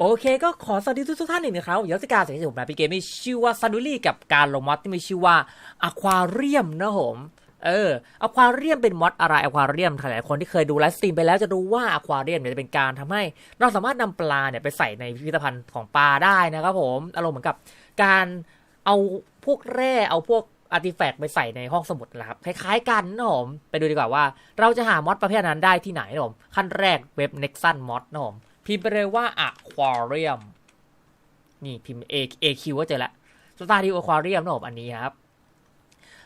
โอเคก็ขอสวัสดีทุกท่านอีกนะครับยศการเสียงผมนะพี่เกมมีชื่อว่าซันดูรี่กับการลงมอดที่มีชื่อว่าอะควาเรียมนะผมเอออะควาเรียมเป็นมอดอะไรอะควาเรียมหลายๆคนที่เคยดูไลฟ์สตรีมไปแล้วจะรู้ว่าอะควาเรียมเนี่ยจะเป็นการทำให้ เราสามารถนำปลาเนี่ยไปใส่ในพิพิธภัณฑ์ของปลาได้นะครับผมอารมณ์เหมือนกับการเอาพวกแร่เอาพวกอาร์ติแฟกต์ไปใส่ในห้องสมุดนะครับคล้ายๆกันนะผมไปดูดีกว่าว่า เราจะหามอดประเภทนั้นได้ที่ไหนนะผมขั้นแรกเว็บ Nexus Mod นะผม พิมพ์ไปเลยว่า Aquarium นี่พิมพ์ A AQ ก็เจอละ Stardew Aquarium นะผมอันนี้ครับ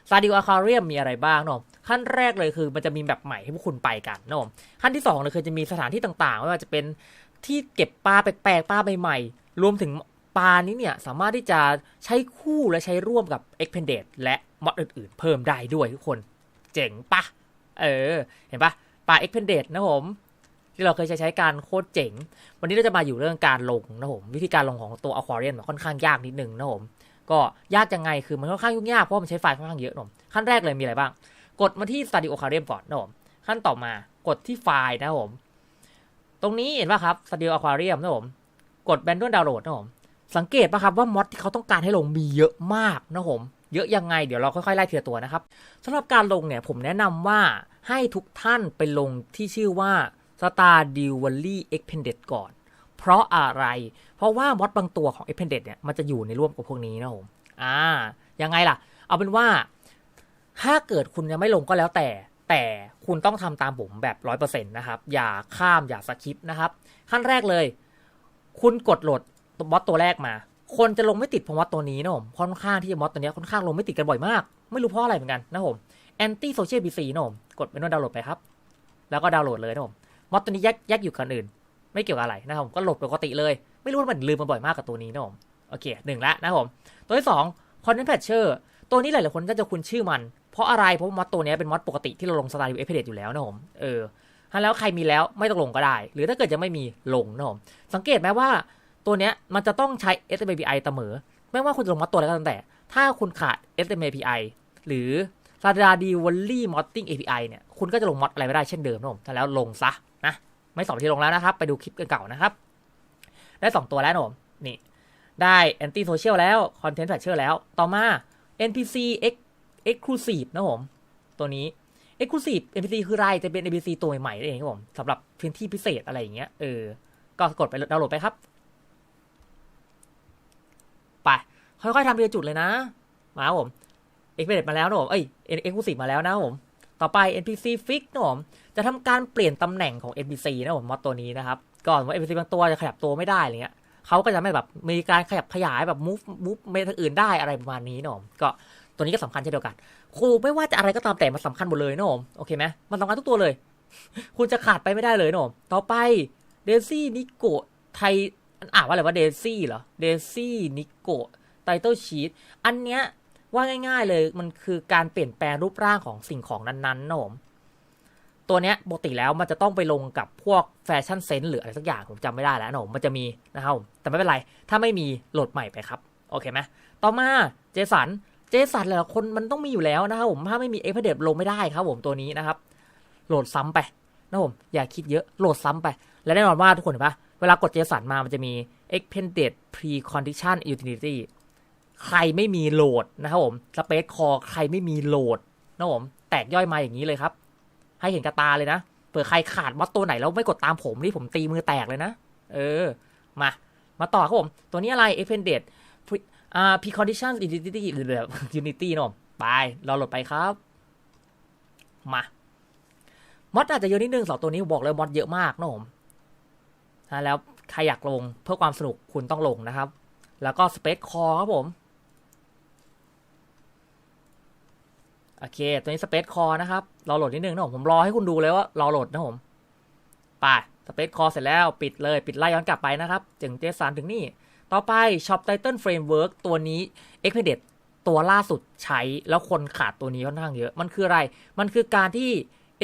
Stardew Aquarium มีอะไรบ้างนะขั้นแรกเลยคือมันจะมีแบบใหม่ให้พวกคุณไปกันนะผมขั้นที่สองเลยคือจะมีสถานที่ต่างๆไม่ว่าจะเป็นที่เก็บปลาแปลกๆปลาใหม่ๆรวมถึงปลานี้เนี่ยสามารถที่จะใช้คู่และใช้ร่วมกับ e x p a n d e d และมอดอื่นๆ เพิ่มได้ด้วยทุกคน เจ๋งปะเออ เห็นปะปลา e x p a n d e d นะผม ที่เราเคยใช้ใช้การโคตรเจ๋ง วันนี้เราจะมาอยู่เรื่องการลงนะผมวิธีการลงของตัว Aquarium ค่อนข้างยากนิดนึงนะผมก็ยากยังไงคือมันค่อนข้างยุ่งยากเพราะมันใช้ไฟล์ค่อนข้างเยอะนะผมขั้นแรกเลยมีอะไรบ้าง กดมาที่ Studio Aquarium ก่อนนะผมขั้นต่อมากดที่ไฟล์นะผมตรงนี้เห็นป่ะครับ Studio Aquarium นะผมกด b a n d ด o w n Download นะผมสังเกตป่ะครับว่ามอดที่เขาต้องการให้ลงมีเยอะมากนะผมเยอะยังไงเดี๋ยวเราค่อยๆไล่เทีละตัวนะครับสำหรับการลงเนี่ยผมแนะนำว่าให้ทุกท่านไปลงที่ชื่อว่า Stardew Valley Expanded ก่อน เพราะอะไร เพราะว่ามอดบางตัวของ Expanded เนี่ยมันจะอยู่ในร่วมกับพวกนี้นะผมอ่ายังไงล่ะ เอาเป็นว่า ถ้าเกิดคุณยังไม่ลงก็แล้วแต่ แต่คุณต้องทำตามผมแบบร้อยเปอร์เซ็นต์นะครับ อย่าข้ามอย่าสคิปนะครับ ขั้นแรกเลย คุณกดโหลดมอดตัวแรกมา คนจะลงไม่ติดเพราะมอดตัวนี้นะผมค่อนข้างที่จะมอดตัวนี้ค่อนข้างลงไม่ติดกันบ่อยมาก ไม่รู้เพราะอะไรเหมือนกันนะผม anti social PC นะผมกดเป็นว่าดาวน์โหลดไปครับ แล้วก็ดาวน์โหลดเลยนะผม มอดตัวนี้แยกแยกอยู่กันอื่น ไม่เกี่ยวกับอะไรนะครับผมก็โหลดปกติเลย ไม่รู้ว่ามันลืมมันบ่อยมากกับตัวนี้นะผมโอเคหนึ่งละนะครับผมตัวที่สอง content patcher ตัวนี้หลายๆคนก็จะคุ้นชื่อมัน เพราะอะไรเพราะมอดตัวนี้เป็นมอดปกติที่เราลงสไตล์เอฟเดอยู่แล้วนะผมเออแล้วใครมีแล้วไม่ต้องลงก็ได้ หรือถ้าเกิดยังไม่มีลงนะผมสังเกตไหมว่าตัวเนี้ยมันจะต้องใช้ SMAPI เสมอ ไม่ว่าคุณจะลงมอดตัวอะไรก็ตามแต่ ถ้าคุณขาด SMAPI หรือ s a d a d i w a l l y Modding API เนี่ย คุณก็จะลงมอดอะไรไม่ได้เช่นเดิมนะผมแล้วลงซะ ไม่สองที่ลงแล้วนะครับ ไปดูคลิปเก่าๆนะครับ ได้ 2 ตัวแล้วผมนี่ ได้ Anti Social แล้ว Content Patcher แล้ว ต่อมา NPC X Exclusive นะผม ตัวนี้ Exclusive NPC คืออะไรจะเป็น NPC ตัวใหม่ๆเองครับผมสำหรับพื้นที่พิเศษอะไรอย่างเงี้ยเออ ก็กดไปดาวน์โหลดไปครับ ไป ค่อยๆทำทีละจุดเลยนะ มาครับผมเอ็กเพรสมาแล้วนะผมเอ้ยเอ็กซ์คลูซีฟมาแล้วนะครับผม ต่อไป NPC Fix นะผมจะทำการเปลี่ยนตำแหน่งของ NPC นะผมมอดตัวนี้นะครับก่อนว่า NPC บางตัวจะขยับตัวไม่ได้อะไรเงี้ยเขาก็จะไม่แบบมีการขยับขยายแบบ move move เมทางอื่นได้อะไรประมาณนี้นะผมก็ตัวนี้ก็สำคัญเช่นเดียวกันครูไม่ว่าจะอะไรก็ตามแต่มันสำคัญหมดเลยนะผมโอเคไหมมันสำคัญทุกตัวเลย คุณจะขาดไปไม่ได้เลยนะผมต่อไปเดซี่นิโกไทอ่านว่าอะไรว่าเดซี่เหรอเดซี่นิโกไตเติลชีตอันเนี้ย ว่าง่าย ๆ เลยมันคือการเปลี่ยนแปลงรูปร่างของสิ่งของนั้นๆนะผมตัวเนี้ยปกติแล้วมันจะต้องไปลงกับพวกแฟชั่นเซนส์หรืออะไรสักอย่างผมจำไม่ได้แล้วนะผมมันจะมีนะครับแต่ไม่เป็นไร ถ้าไม่มีโหลดใหม่ไปครับ โอเคไหมต่อมาเจสันเจสันหลายคนมันต้องมีอยู่แล้วนะครับผมถ้าไม่มีเอ็กเพเดลงไม่ได้ครับผมตัวนี้นะครับ โหลดซ้ำไปนะผมอย่าคิดเยอะโหลดซ้ำไป และแน่นอนว่าทุกคนเห็นปะเวลากดเจสันมามันจะมี expanded precondition utility ใครไม่มีโหลดนะครับผม space core ใครไม่มีโหลดนะผมแตกย่อยมาอย่างนี้เลยครับ ให้เห็นกระตาเลยนะเผื่อใครขาดมอดตัวไหนแล้วไม่กดตามผมนี่ผมตีมือแตกเลยนะ เออ มา มาต่อครับผม ตัวนี้อะไร expanded อ่า precondition utility หรือแบบ unity นะผมไป เราโหลดไปครับ มามอดอาจจะเยอะนิดนึงสองตัวนี้บอกเลยมอดเยอะมากนะผมแล้วใครอยากลงเพื่อความสนุกคุณต้องลงนะครับ แล้วก็ Space Core ครับผม โอเค ตัวนี้ Space Core นะครับรอโหลดนิดนึงนะผมผมรอให้คุณดูเลยว่ารอโหลดนะผมไป Space Core เสร็จแล้วปิดเลยปิดไล่ย้อนกลับไปนะครับถึงเจสันถึงนี่ ต่อไป Shop Title Framework ตัวนี้ Expedit ตัวล่าสุดใช้แล้วคนขาดตัวนี้ค่อนข้างเยอะ มันคืออะไร มันคือการที่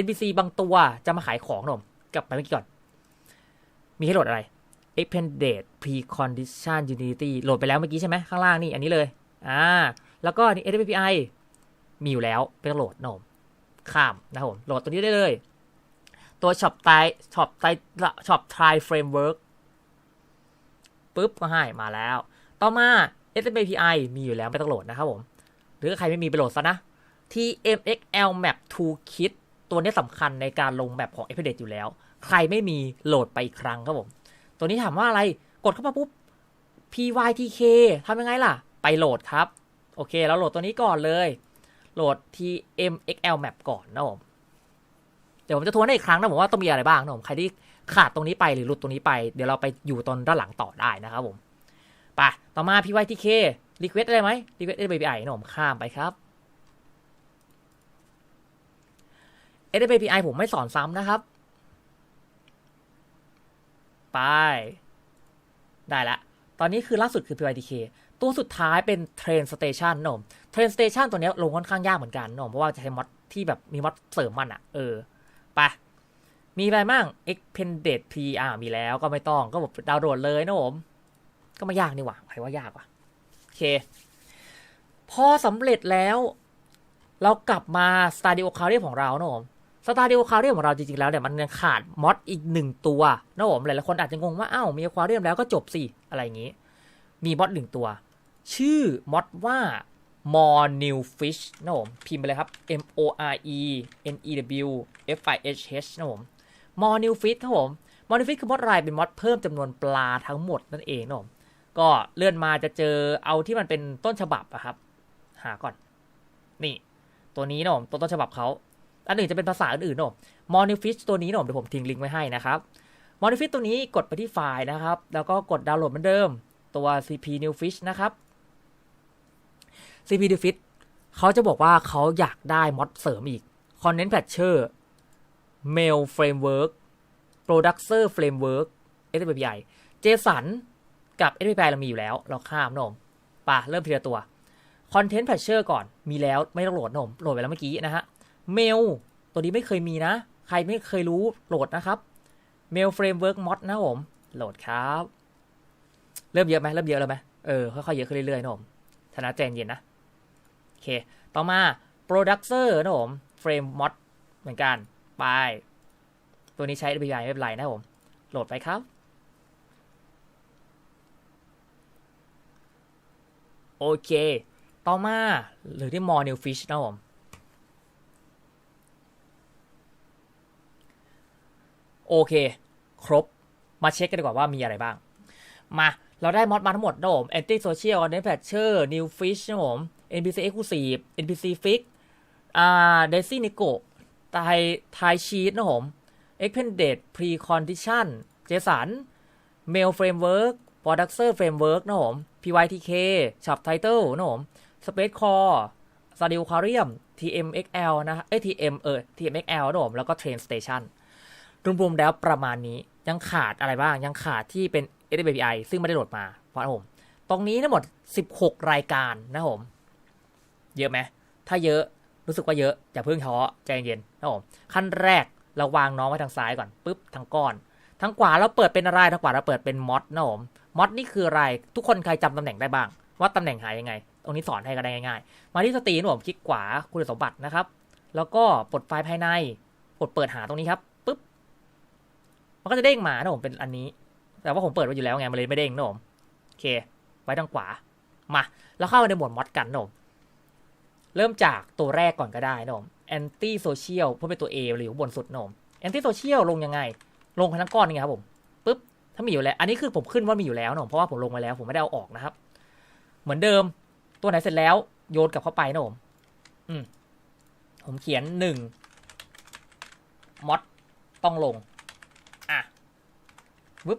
NPC บางตัวจะมาขายของนะผมกลับไปเมื่อกี้ก่อน มีให้โหลดอะไร Expanded Precondition Unity โหลดไปแล้วเมื่อกี้ใช่ไหมข้างล่างนี่อันนี้เลยอ่าแล้วก็นี่ SPI มีอยู่แล้วไปโหลดนะผมข้ามนะครับผมโหลดตัวนี้ได้เลย ตัว Shop ไต Shop ไต Shop Try Framework ปุ๊บก็ให้มาแล้ว ต่อมา SMAPI API มีอยู่แล้วไม่ต้องโหลดนะครับผม หรือใครไม่มีไปโหลดซะนะ TMXL Map Toolkit ตัวนี้สำคัญในการลงแมปของ a p p d a t e อยู่แล้ว ใครไม่มีโหลดไปอีกครั้งครับผม ตัวนี้ถามว่าอะไร กดเข้ามาปุ๊บ PYTK ทำยังไงล่ะ ไปโหลดครับ โอเค แล้วโหลดตัวนี้ก่อนเลย โหลด TMXL Map ก่อนนะผมเดี๋ยวผมจะทวนให้อีกครั้งนะผมว่าต้องมีอะไรบ้างนะผมใครที่ขาดตรงนี้ไปหรือหลุดตรงนี้ไป เดี๋ยวเราไปอยู่ตอนด้านหลังต่อได้นะครับผมไปต่อมา PYTK request ได้ไหม request API นะผมข้ามไปครับ API ผมไม่สอนซ้ำนะครับ ไป ได้ละ ตอนนี้คือล่าสุดคือ PYTK ตัวสุดท้ายเป็น Train Station นม Train Station ตัวนี้ลงค่อนข้างยากเหมือนกันนมเพราะว่าจะใช้มอดที่แบบมีมอดเสริมมันอะเออไปมีอะไรบ้าง Expanded PR มีแล้วก็ไม่ต้องก็แบบดาวน์โหลดเลยนะผม ก็ไม่ยากนี่หว่าใครว่ายากวะโอเค พอสำเร็จแล้ว เรากลับมา Stadio c a r i ของเรานะผม Stadio c a r i ของเราจริงๆแล้วเนี่ยมันยังขาดมอดอีกหนึ่งตัวนะผมหลายๆคนอาจจะงงว่าอ้าวมี Aquarium แล้วก็จบสิ อะไรอย่างนี้ มีมอดหนึ่งตัว ชื่อมอดว่า more new fish นะผมพิมพ์ไปเลยครับ M O R E N E W F I H H นะผม more new fish ครับผม more new fish คือมอดอะไรเป็นมอดเพิ่มจำนวนปลาทั้งหมดนั่นเองนะผมก็เลื่อนมาจะเจอเอาที่มันเป็นต้นฉบับอะครับ หาก่อน นี่ ตัวนี้นะผมตัวต้นฉบับเขาอันอื่นจะเป็นภาษาอื่นๆนะผม m o n i f i s h ตัวนี้นะผมเดี๋ยวผมทิ้งลิงก์ไว้ให้นะครับ m o n i f i s h ตัวนี้กดไปที่ไฟล์นะครับ แล้วก็กดดาวน์โหลดเหมือนเดิม ตัว CP New Fish นะครับ CP New Fish เขาจะบอกว่าเขาอยากได้มอดเสริมอีก Content Patcher Mail Framework Producer Framework SPI JSON กับ SPI เรามีอยู่แล้ว เราข้ามนมป่ะเริ่มทีละตัว Content Patcher ก่อนมีแล้วไม่ต้องโหลดนมโหลดไปแล้วเมื่อกี้นะฮะ Mail ตัวนี้ไม่เคยมีนะ ใครไม่เคยรู้โหลดนะครับ Mail Framework Mod นะผม โหลดครับ เริ่มเยอะไหมเริ่มเยอะแล้วไหมเออค่อยๆเยอะขึ้นเรื่อยๆนมธนาใจนเย็นนะ เค ต่อมา Producer นะผม Frame Mod เหมือนกันไป ตัวนี้ใช้ API ไม่เป็นไรนะผม โหลดไปครับ โอเค ต่อมาหรือที่ More New Fish นะผมโอเค ครบ มาเช็คกันดีกว่าว่ามีอะไรบ้าง มา เราได้มอดมาทั้งหมดนะผม Anti Social Content Patcher New Fish นะผม NPC Exclusive NPC Fix อ่า Daisy Nico ไทยไทยชีตนะผม Expanded Precondition JSON Mail Framework Producer Framework นะผม PYTK Shop Title นะผม Space Core Stadio Aquarium TMXL นะเอ้ย TM เออ TMXL นะผม แล้วก็ Train Station รวมๆแล้วประมาณนี้ยังขาดอะไรบ้าง ยังขาดที่เป็น SBI ซึ่งไม่ได้โหลดมาเพราะผม ตรงนี้ทั้งหมด 16 รายการนะผม เยอะไหมถ้าเยอะรู้สึกว่าเยอะอย่าเพิ่งท้อใจเย็นนะผมขั้นแรกเราวางน้องไว้ทางซ้ายก่อนปุ๊บทางก้อนทางขวาเราเปิดเป็นอะไรทางขวาเราเปิดเป็นมอดนะผมมอดนี่คืออะไรทุกคนใครจำตำแหน่งได้บ้าง ว่าตำแหน่งหายยังไง ตรงนี้สอนให้กันได้ง่ายๆ มาที่สตรีนผมคลิกขวาคุณสมบัตินะครับ แล้วก็ปลดไฟล์ภายในกดเปิดหาตรงนี้ครับปุ๊บมันก็จะเด้งมานะผมเป็นอันนี้ แต่ว่าผมเปิดไว้อยู่แล้วไงมันเลยไม่เด้งนะผมโอเค ไว้ทางขวามา แล้วเข้าไปในหมวดมอดกันนะผม เริ่มจากตัวแรกก่อนก็ได้นะผม anti social เพื่อเป็นตัว A หรือบนสุดนะผม anti social ลลงยังไง ลงทั้งก้อนนี่ครับผมปุ๊บถ้ามีอยู่แล้ว อันนี้คือผมขึ้นว่ามีอยู่แล้วนะผมเพราะว่าผมลงไว้แล้ว ผมไม่ได้เอาออกนะครับ เหมือนเดิม ตัวไหนเสร็จแล้วโยนกลับเข้าไปนะผมอืมผมเขียนหนึ่งมอดต้องลง อะวึบ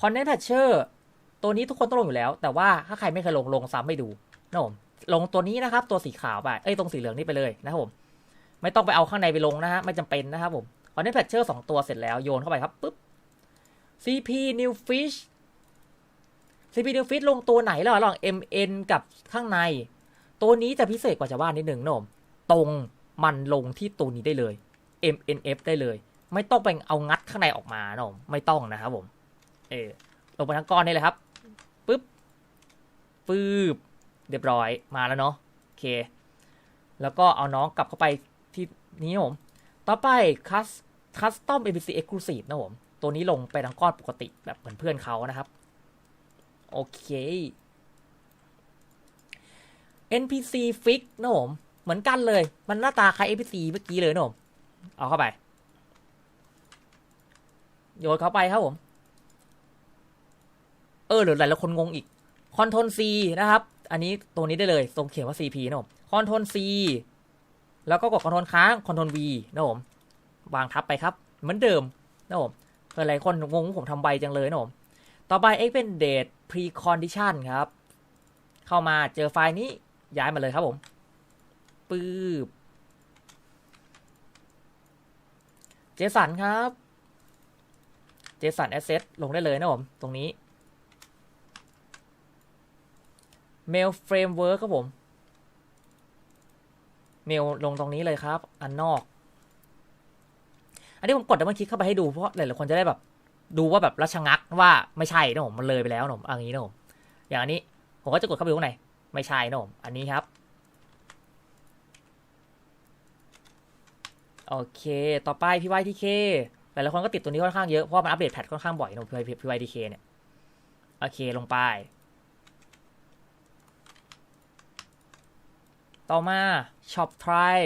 Content Patcher ตัวนี้ทุกคนต้องลงอยู่แล้ว แต่ว่าถ้าใครไม่เคยลงลงซ้ำไม่ดูนะผม ลงตัวนี้นะครับ ตัวสีขาวไปเอ้ยตรงสีเหลืองนี่ไปเลยนะครับผมไม่ต้องไปเอาข้างในไปลงนะฮะไม่จำเป็นนะครับผม Content Patcher สองตัวเสร็จแล้วโยนเข้าไปครับปุ๊บ CP New Fish CP New Fish ลงตัวไหนระหว่าง MN กับข้างใน ตัวนี้จะพิเศษกว่าชาวบ้านนิดหนึ่งนะผมตรงมันลงที่ตัวนี้ได้เลย MNF ได้เลย ไม่ต้องไปเอางัดข้างในออกมานะผมไม่ต้องนะครับผม เออลงไปทั้งก้อนนี่เลยครับปึ๊บปื๊บ เรียบร้อยมาแล้วเนาะโอเค แล้วก็เอาน้องกลับเข้าไปที่นี้นะผม ต่อไป Cus- Custom ABC Exclusive นะผม ตัวนี้ลงไปทั้งก้อนปกติแบบเหมือนเพื่อนเขานะครับ โอเค NPC fix นะผม เหมือนกันเลย มันหน้าตาคล้าย NPC เมื่อกี้เลยนะผม เอาเข้าไป โยนเข้าไปครับผม เออหรือหลายๆคนงงอีกคอนโทรล C นะครับ อันนี้ตรงนี้ได้เลยตรงเขียนว่า CP นะผมคอนโทรล C แล้วก็กดคอนโทรลค้างคอนโทรล V นะผมวางทับไปครับ เหมือนเดิมนะผมเพื่อหลายคนงงผมทำใบจังเลยนะผมต่อไป X เป็น date precondition ครับ เข้ามาเจอไฟล์นี้ย้ายมาเลยครับผมปื๊บเจสันครับ เจสัน asset ลงได้เลยนะผม ตรงนี้ mail framework ครับผมเมลลงตรงนี้เลยครับ อันนอก อันนี้ผมกดดับเบิลคลิกเข้าไปให้ดูเพราะหลายๆคนจะได้แบบ ดูว่าแบบรัชงักว่าไม่ใช่นะผมมันเลยไปแล้วนะผมอย่างนี้นะผมอย่างอันนี้ผมก็จะกดเข้าไปดูข้างในไม่ใช่นะผมอันนี้ครับโอเค ต่อไปพี่ YTK หลายๆคนก็ติดตัวนี้ค่อนข้างเยอะ เพราะมันอัปเดตแพทค่อนข้างบ่อยนะ PYTK เนี่ย โอเค ลงไป ต่อมา Shop Try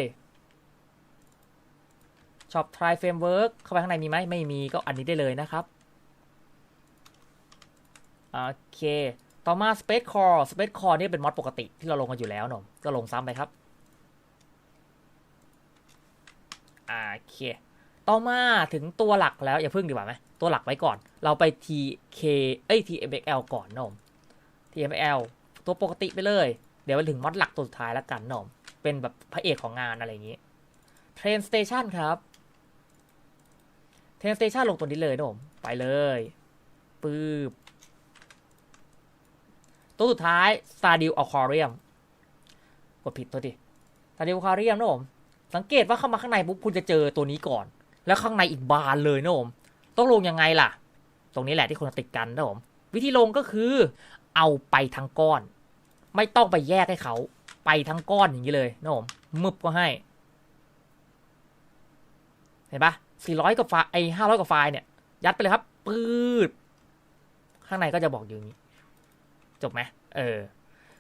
Shop Try Framework เข้าไปข้างในมีไหมไม่มีก็อันนี้ได้เลยนะครับ โอเค ต่อมา Space Core Space Core นี่เป็นมอดปกติที่เราลงกันอยู่แล้วเนอะก็ลงซ้ำไปครับ โอเค ต่อมาถึงตัวหลักแล้ว อย่าพึ่งดีกว่าไหมตัวหลักไว้ก่อน เราไป TK เอ้ย TMXL ก่อนเนอะ TMXL ตัวปกติไปเลย เดี๋ยวไปถึงมอดหลักตัวสุดท้ายแล้วกันเนอะเป็นแบบพระเอกของงานอะไรอย่างนี้ Train Station ครับ Train Station ลงตัวนี้เลยเนอะไปเลยปื๊บตัวสุดท้าย Stardew Aquarium กดผิดตัวดิ Stardew Aquarium นะผมสังเกตว่าเข้ามาข้างในปุ๊บคุณจะเจอตัวนี้ก่อน แล้วข้างในอีกบานเลยนะผมต้องลงยังไงล่ะ ตรงนี้แหละที่คนติดกันนะผมวิธีลงก็คือ เอาไปทั้งก้อน ไม่ต้องไปแยกให้เขาไปทั้งก้อนอย่างนี้เลยนะผมมึบก็ให้ เห็นปะ400กว่าไฟล์ไอ้500กว่าไฟล์เนี่ย ยัดไปเลยครับปืดข้างในก็จะบอกอยู่างนี้ จบไหมเออ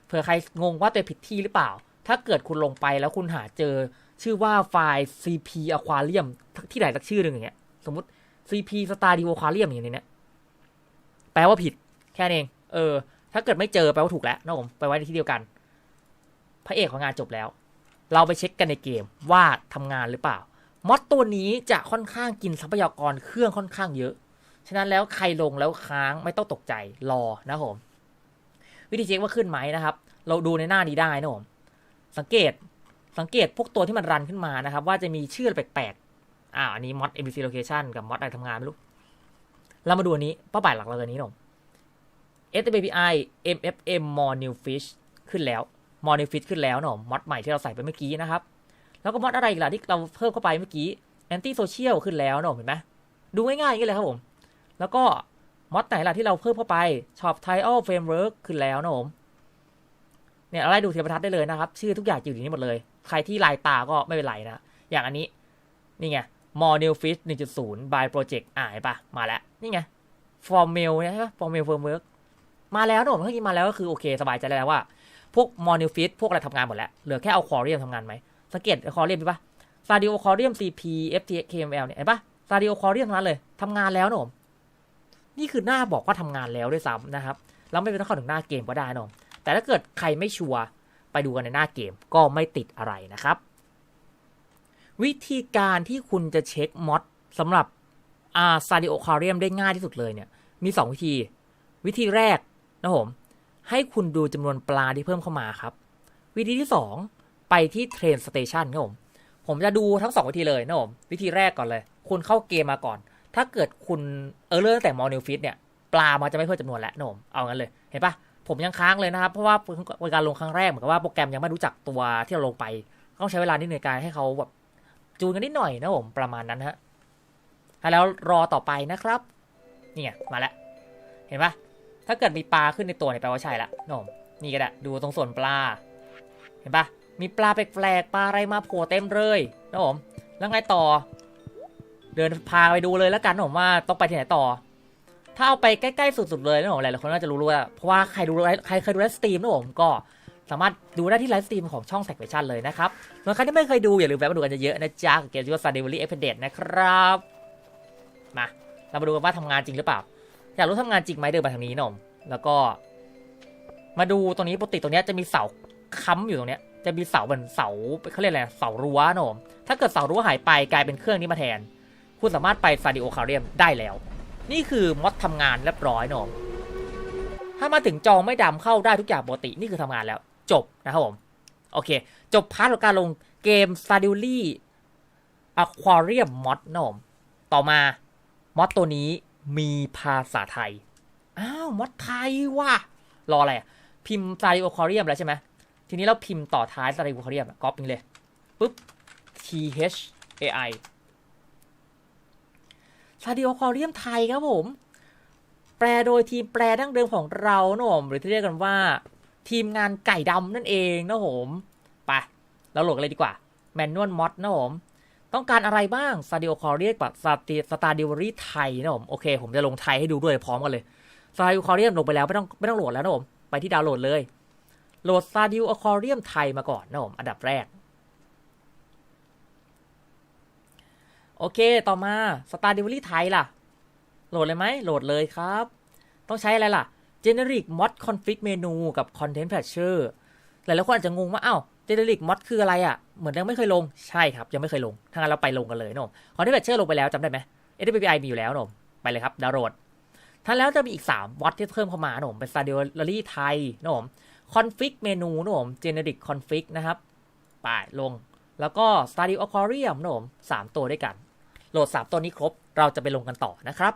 เผื่อใครงงว่าตัวผิดที่หรือเปล่า ถ้าเกิดคุณลงไปแล้วคุณหาเจอชื่อว่าไฟล์ cp aquarium ที่ไหนสักชื่อหนึ่งอย่างเงี้ย สมมติ cp stardew aquarium อย่างนี้เนี่ยแปลว่าผิดแค่นั้นเอง เออ ถ้าเกิดไม่เจอแปลว่าถูกแล้วนะผมไปไว้ในที่เดียวกัน พระเอกของงานจบแล้ว เราไปเช็คกันในเกมว่าทำงานหรือเปล่า มอดตัวนี้จะค่อนข้างกินทรัพยากรเครื่องค่อนข้างเยอะ ฉะนั้นแล้วใครลงแล้วค้างไม่ต้องตกใจรอนะผม วิธีเช็คว่าขึ้นไหมนะครับ เราดูในหน้านี้ได้นะผมสังเกตสังเกตพวกตัวที่มันรันขึ้นมานะครับ ว่าจะมีชื่อแปลกๆอ่าอันนี้ mod MVC location กับ mod อะไรทำงานไม่รู้เรามาดูอันนี้เป้าหมายหลักเราอันนี้นะผม SAPI MFM more new fish ขึ้นแล้ว more new fish ขึ้นแล้วเนาะมอดใหม่ที่เราใส่ไปเมื่อกี้นะครับ แล้วก็มอดอะไรอีกล่ะที่เราเพิ่มเข้าไปเมื่อกี้ anti social ขึ้นแล้วเนาะเห็นไหมดูง่ายๆอย่างนี้เลยครับผม แล้วก็มอดไหนล่ะที่เราเพิ่มเข้าไป shop title framework ขึ้นแล้วเนะผมเนี่ยอะไรดูเทียบรรทัดได้เลยนะครับ ชื่อทุกอย่างอยู่ในนี้หมดเลย ใครที่ลายตาก็ไม่เป็นไรนะ อย่างอันนี้ นี่ไง more new fish 1.0 by project อ่าเห็นปะมาแล้ว นี่ไง formal เนี่ยใช่ปะ formal framework มาแล้วนะผมถ้ากินมาแล้วก็คือโอเคสบายใจแล้วว่า พวก more new fish พวกอะไรทำงานหมดแล้ว เหลือแค่เอาคอเรียมทำงานไหมสังเกตคอเรียมดูปะ Stadio Aquarium CP FTX KML เนี่ยเห็นปะ Stadio Aquarium ทั้งนั้นเลยทำงานแล้วนะผมนี่คือหน้าบอกว่าทำงานแล้วด้วยซ้ำนะครับแล้วไม่ต้องเข้าถึงหน้าเกมก็ได้นะผมแต่ถ้าเกิดใครไม่ชัวร์ไปดูกันในหน้าเกมก็ไม่ติดอะไรนะครับ วิธีการที่คุณจะเช็คมอดสำหรับอา Stadio Aquarium ได้ง่ายที่สุดเลยเนี่ยมี 2 วิธี วิธีแรก นะผมให้คุณดูจำนวนปลาที่เพิ่มเข้ามาครับ วิธีที่ 2 ไปที่เทรนสเตชันครับผมผมจะดูทั้ง 2 วิธีเลยนะผมวิธีแรกก่อนเลย คุณเข้าเกมมาก่อน ถ้าเกิดคุณเออเริ่ตั้งแต่มอนิฟิตเนี่ยปลามันจะไม่เพิ่มจำนวนแล้วนะผมเอางั้นเลยเห็นปะผมยังค้างเลยนะครับ เพราะว่าเป็นการลงครั้งแรกเหมือนกับว่าโปรแกรมยังไม่รู้จักตัวที่เราลงไปต้องใช้เวลานิดหนึ่งการให้เขาแบบจูนกันนิดหน่อยนะผมประมาณนั้นฮะแล้วรอต่อไปนะครับนี่ไงมาแล้วเห็นปะ ถ้าเกิดมีปลาขึ้นในตัวเนี่ยแปลว่าใช่ละนมนี่ก็ได้ดูตรงส่วนปลา เห็นปะมีปลาแปลกๆปลาอะไรมาโผล่เต็มเลยนะผมแล้วไงต่อ เดินพาไปดูเลยแล้วกันนะผมว่าต้องไปที่ไหนต่อ ถ้าเอาไปใกล้ๆสุดๆเลยนะผมหลายๆคนน่าจะรู้ว่าเพราะว่าใครดูใครเคยดูไลฟ์สตรีมนะผมก็สามารถดูได้ที่ไลฟ์สตรีมของช่องแซกเวชั่นเลยนะครับส่วนใครที่ไม่เคยดูอย่าลืมแวะมาดูกันเยอะๆนะจ๊ะเกมชื่ว่า Star Delivery Express นะครับ มาเรามาดูกันว่าทำงานจริงหรือเปล่า อยากรู้ทำงานจริงไหมเดินมาทางนี้นะผมแล้วก็มาดูตรงนี้ปกติตรงนี้จะมีเสาค้ำอยู่ตรงเนี้ย จะมีเสาเหมือนเสาเขาเรียกอะไรเสารั้วนะผมถ้าเกิดเสารั้วหายไปกลายเป็นเครื่องนี้มาแทน คุณสามารถไปซาดิโอคาเรียมได้แล้ว นี่คือมอดทำงานเรียบร้อยนะผมถ้ามาถึงจองไม่ดำเข้าได้ทุกอย่างปกตินี่คือทำงานแล้ว จบนะครับผมโอเค จบพาร์ทของการลงเกม s t a r d e w l y Aquarium Mod นะผมต่อมามอดตัวนี้ มีภาษาไทย อ้าวมดไทยว่ะ รออะไรอะ พิมพ์ s t a r d e w Aquarium แล้วใช่ไหม ทีนี้เราพิมพ์ต่อท้าย s t a r d e w Aquarium ก๊อปไปเลยปุ๊บ T H A I ซาดิโอคอเรียมไทยครับผม แปลโดยทีมแปลดั้งเดิมของเรานะผมหรือที่เรียกกันว่า ทีมงานไก่ดำนั่นเองนะผม ไป เราโหลดกันเลยดีกว่า แมนนวลมอดนะผม ต้องการอะไรบ้างซาดิโอคอเรียกับสตาสตาดิวอรี่ไทยนะผมโอเค ผมจะลงไทยให้ดูด้วยพร้อมกันเลยซาดิโอคอเรียมลงไปแล้วไม่ต้องไม่ต้องโหลดแล้วนะผมไปที่ดาวน์โหลดเลย โหลดซาดิโอคอเรียมไทยมาก่อนนะผมอันดับแรก โอเคต่อมา Star Delivery ไทยล่ะ โหลดเลยไหมโหลดเลยครับ ต้องใช้อะไรล่ะ Generic Mod Config Menu กับ Content Patcher หลายๆคนอาจจะงงว่าอ้าว Generic Mod คืออะไรอะ่ะ เหมือนยังไม่เคยลงใช่ครับ ยังไม่เคยลงถ้างั้นเราไปลงกันเลยนะผม Content Patcher ลงไปแล้วจำได้ไหม SDPI มีอยู่แล้วนะผมไปเลยครับดาวโหลดท่านแล้วจะมีอีก 3 วัดที่เพิ่มเข้ามานะผมเป็น Star Delivery ไทยนะผม Config Menu นะผม Generic Config นะครับไปลง แล้วก็ Stadio Aquarium นะผมสามตัวด้วยกัน โหลด 3 ตัวนี้ครบ เราจะไปลงกันต่อนะครับ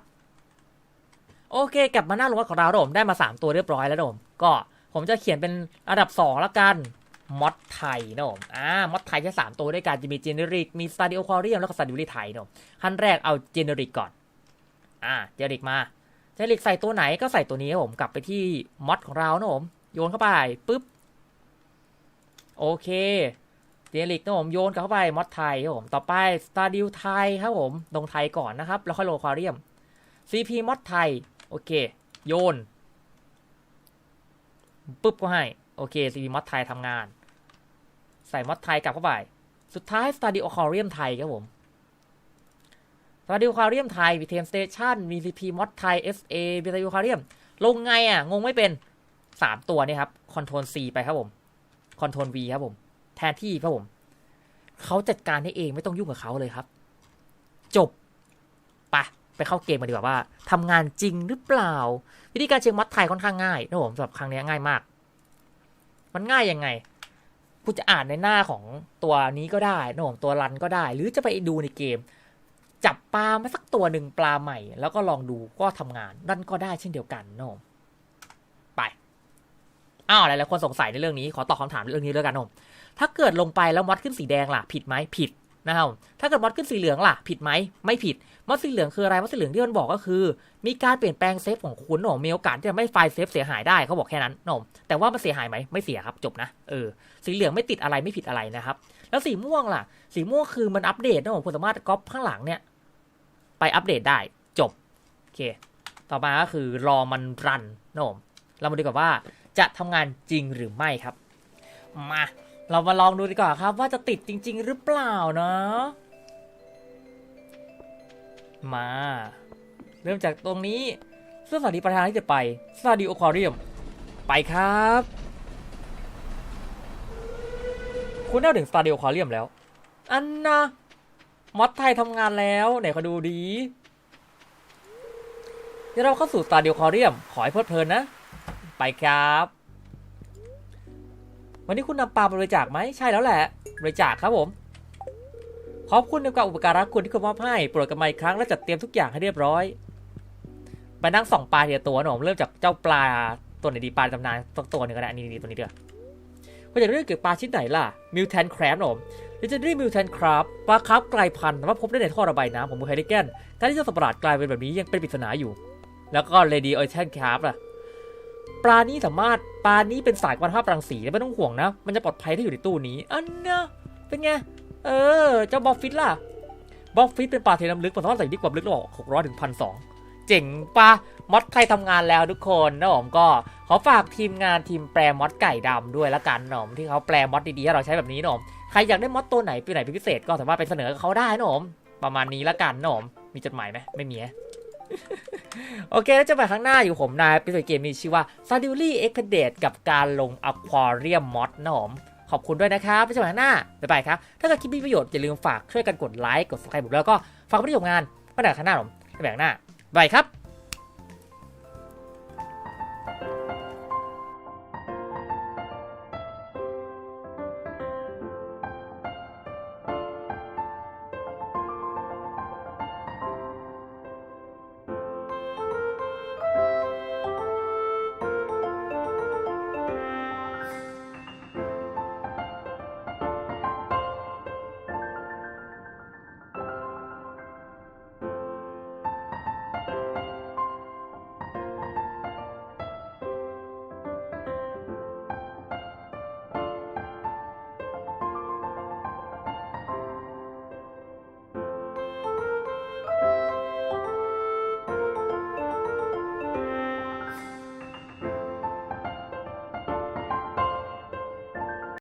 โอเค กลับมาหน้าลงวัดของเรานะผมได้มา 3 ตัวเรียบร้อยแล้วนะผมก็ผมจะเขียนเป็นอันดับ2แล้วกัน มอดไทยนะผมอ่ามอดไทยแค่3ตัวด้วยกันจะมีเจเนริก มีสตาดิโอควาเรียมแล้วก็สตาดิโอลิไทยนะผมขั้นแรกเอาเจเนริกก่อน อ่า เจเนริกมา เจเนริกใส่ตัวไหนก็ใส่ตัวนี้ครับผม กลับไปที่มอดของเรานะผม โยนเข้าไปปุ๊บ โอเค เจลิกนะผม โยนเข้าไปมอดไทยครับผม ต่อไปสตาร์ดิวไทยครับผม ลงไทยก่อนนะครับ แล้วค่อยโลควาเรียม CP มอดไทย โอเค โยน ปุ๊บก็ให้ โอเค CP มอดไทยทำงาน ใส่มอดไทยกลับเข้าไป สุดท้ายสตาดิวคาเรียมไทยครับผมสตาดิวคาเรียมไทยมีเทมสเตชันมี CP มอดไทย SA มีสตาดิวคาเรียมลงไงอะ งงไม่เป็น3ตัวนี่ครับคอนโทรล C ไปครับผมคอนโทรล V ครับผม แทนที่ครับผมเขาจัดการให้เองไม่ต้องยุ่งกับเขาเลยครับ จบไปไปเข้าเกมมาดีกว่าว่าทำงานจริงหรือเปล่า วิธีการเช็คมัดไทยค่อนข้างง่ายนะผมสำหรับครั้งนี้ง่ายมาก มันง่ายยังไงคุณจะอ่านในหน้าของตัวนี้ก็ได้นะผมตัวรันก็ได้ หรือจะไปดูในเกม จับปลามาสักตัวหนึ่งปลาใหม่ แล้วก็ลองดูก็ทำงานนั่นก็ได้เช่นเดียวกันนะผมไปอ้าวหลายๆคนสงสัยในเรื่องนี้ขอตอบคำถามเรื่องนี้แล้วกันนะผมถ้าเกิดลงไปแล้วมัดขึ้นสีแดงล่ะ ผิดไหมผิด นะครับถ้าเกิดมอดขึ้นสีเหลืองล่ะ ผิดไหมไม่ผิดมอดสีเหลืองคืออะไรมอดสีเหลืองที่มันบอกก็คือ มีการเปลี่ยนแปลงเซฟของคุณหนอมีโอกาสที่จะไม่ไฟล์เซฟเสียหายได้เขาบอกแค่นั้นหนอแต่ว่ามันเสียหายไหมไม่เสียครับจบนะเออสีเหลืองไม่ติดอะไรไม่ผิดอะไรนะครับแล้วสีม่วงล่ะ สีม่วงคือมันอัปเดตนะผมคุณสามารถก๊อปข้างหลังเนี่ยไปอัปเดตได้จบโอเค ต่อมาก็คือรอมันรันนะผมเรามาดูกันว่าจะทำงานจริงหรือไม่ครับ มา เรามาลองดูดีกว่าครับ ว่าจะติดจริง ๆ หรือเปล่าเนาะมา เริ่มจากตรงนี้สื้อสวัสดีประธานที่จะไปสวัสดีโอคอเรียม ไปครับ คุณได้ถึงสตาดิโอคอเรียมแล้ว อันนะมอดไทยทำงานแล้วไหนขอดูดีเดี๋ยวเราเข้าสู่สตาดิโอคอเรียม ขอให้เพลิดเพลินนะ ไปครับ วันนี้คุณนำปลาบริจาคไหมใช่แล้วแหละ บริจาคครับผม ขอบคุณในการอุปการะคุณที่คุณมอบให้โปรดกันมาอีกครั้งและจัดเตรียมทุกอย่างให้เรียบร้อย ไปนั่งส่องปลาทีละตัวหนะผมเริ่มจากเจ้าปลาตัวไหนดีปลาตำนานตัวตัวหนึ่งก็ได้อันนี้นี่ตัวนี้เด้อว่าจะเรื่องเกี่ยวกับปลาชิ้นไหนล่ะมิวแทนคราฟนะผมดิจิทัลมิวแทนคราฟปลาคราฟกลายพันธุ์สามารถพบได้ในท่อระบายน้ำของมือไฮเดเกนการที่เจ้าสัตว์ประหลาดกลายเป็นแบบนี้ยังเป็นปริศนาอยู่ แล้วก็เลดี้ออยแทนคราฟล่ะ ปลานี้สามารถปลานี้เป็นสายคุณภาพรังสีไม่ต้องห่วงนะ มันจะปลอดภัยถ้าอยู่ในตู้นี้ อันเนะเป็นไง เออ เจ้าบอฟฟิตล่ะ บอฟฟิตเป็นปลาเทน้ำลึกมันสามารถใส่ดีกว่าลึกระหว่างหกร้อยถึงพันสองเจ๋งปะมอดใครทำงานแล้วทุกคนนะผมก็ขอฝากทีมงานทีมแปลมอดไก่ดำด้วยละกันนะผมที่เขาแปลมอดดีๆให้เราใช้แบบนี้นะผมใครอยากได้มอดตัวไหนตัวไหนเป็นพิเศษก็สามารถไปเสนอเขาได้นะผมประมาณนี้ละกันนะผมมีจดหมายไหมไม่มีฮะ โอเค แล้วเจะมาครั้งหน้าอยู่ผมนายเป็นเกมมีชื่อว่า s a d u l y e x p e d a t e กับการลง Aquarium Mod นะผมขอบคุณด้วยนะครับไปเจอกันข้างหน้า บ๊ายบายครับ ถ้าเกิดคลิปมีประโยชน์ อย่าลืมฝากช่วยกันกดไลค์ กด subscribe แล้วก็ฝากไปที่ผลงานมาหน้าข้างหน้าผมไปหน้า บ๊ายบายครับ